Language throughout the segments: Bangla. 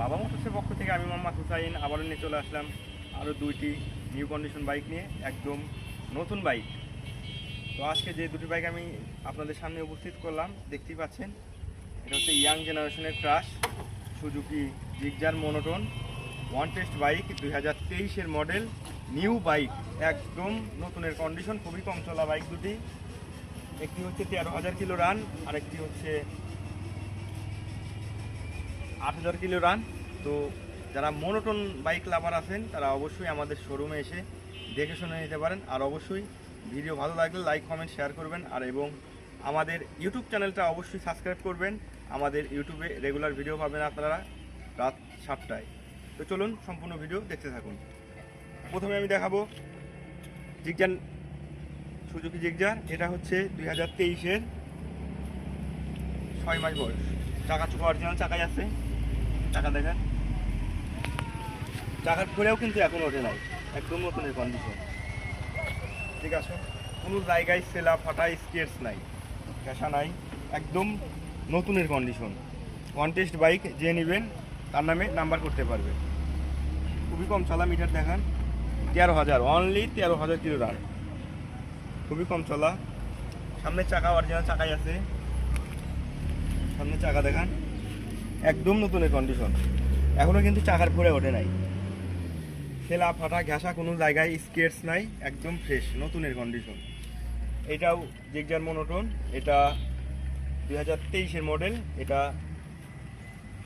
বাবা মোটরসের পক্ষ থেকে আমি মোহাম্মদ হুসাইন আবারও নিয়ে চলে আসলাম আরও দুইটি নিউ কন্ডিশন বাইক নিয়ে, একদম নতুন বাইক তো আজকে যে দুটি বাইক আমি আপনাদের সামনে উপস্থিত করলাম, দেখতেই পাচ্ছেন, এটা হচ্ছে ইয়াং জেনারেশনের crush Suzuki Gixxer monotone one test bike দুই হাজার তেইশের মডেল নিউ বাইক একদম নতুনের কন্ডিশন খুবই কম চলা বাইক দুটি। একটি হচ্ছে তেরো হাজার কিলো রান আর একটি হচ্ছে আট হাজার কিলো রান। তো যারা মোনোটন বাইক লাভার আছেন, তারা অবশ্যই আমাদের শোরুমে এসে দেখে শুনে নিতে পারেন। আর অবশ্যই ভিডিও ভালো লাগলে লাইক, কমেন্ট, শেয়ার করবেন। আর এবং আমাদের ইউটিউব চ্যানেলটা অবশ্যই সাবস্ক্রাইব করবেন। আমাদের ইউটিউবে রেগুলার ভিডিও পাবেন আপনারা রাত সাতটায়। তো চলুন সম্পূর্ণ ভিডিও দেখতে থাকুন। প্রথমে আমি দেখাবো জিগজান সুজুকি জিগজার এটা হচ্ছে দুই হাজার তেইশের ছয় মাস বয়স। চাকা চুকা অরিজিনাল চাকাই আছে। চাকা দেখেন চাকার ঘুরেও কিন্তু এখন ওঠে নাই। একদম নতুনের কন্ডিশন ঠিক আছে? কোনো জায়গায় সেলা ফাটা স্কেটস নাই। ঘেঁষা নাই। একদম নতুনের কন্ডিশন কন্টেস্ট বাইক যে নেবেন, তার নামে নাম্বার করতে পারবে। খুবই কম চলা মিটার দেখান। তেরো হাজার অনলি তেরো হাজার কিলো রান খুবই কম চলা। সামনের চাকা অরিজিনাল চাকাই আছে। সামনে চাকা দেখান। একদম নতুনের কন্ডিশন এখনও কিন্তু চাকার পরে ওঠে নাই। খেলা ফাটা ঘাসা কোনো জায়গায় স্কেটস নাই, একদম ফ্রেশ নতুনের কন্ডিশন এটাও জিগজার মোনোটন এটা দুই হাজার তেইশের মডেল এটা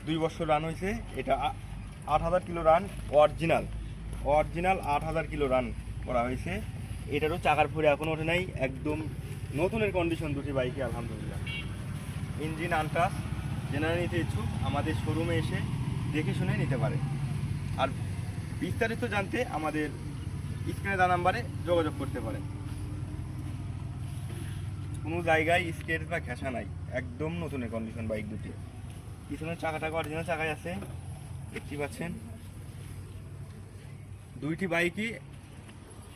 দুই বছর রান হয়েছে, এটা আট হাজার কিলো রান অরিজিনাল অরিজিনাল আট হাজার কিলো রান করা হয়েছে। এটারও চাকার পরে এখন ওঠে নাই, একদম নতুনের কন্ডিশন দুটি বাইকে আলহামদুলিল্লাহ। ইঞ্জিন আনটাস জেনারেল নিতে ইচ্ছুক, আমাদের শোরুমে এসে দেখে শুনে নিতে পারে। আর বিস্তারিত জানতে আমাদের স্ক্রিনে দেওয়া নাম্বারে যোগাযোগ করতে পারে কোনো জায়গায় স্কেচ বা ঘেঁষা নাই, একদম নতুনের কন্ডিশন বাইক দুটি। পিছনের চাকাটাকে অরিজিনাল চাকায় আছে, দেখতে পাচ্ছেন? দুইটি বাইকই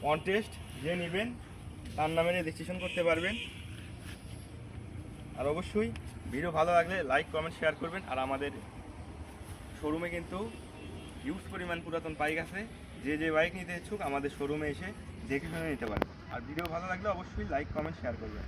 অন টেস্ট যে নেবেন, তার নামে রেজিস্ট্রেশন করতে পারবেন। আর অবশ্যই ভিডিও ভালো লাগলে লাইক কমেন্ট শেয়ার করবেন। আর আমাদের শোরুমে কিন্তু ইউজ পরিমাণ পুরাতন বাইক আছে। যে যে বাইক নিতে ইচ্ছুক আমাদের শোরুমে এসে দেখে শুনে নিতে পারেন। আর ভিডিও ভালো লাগলে অবশ্যই লাইক কমেন্ট শেয়ার করবেন।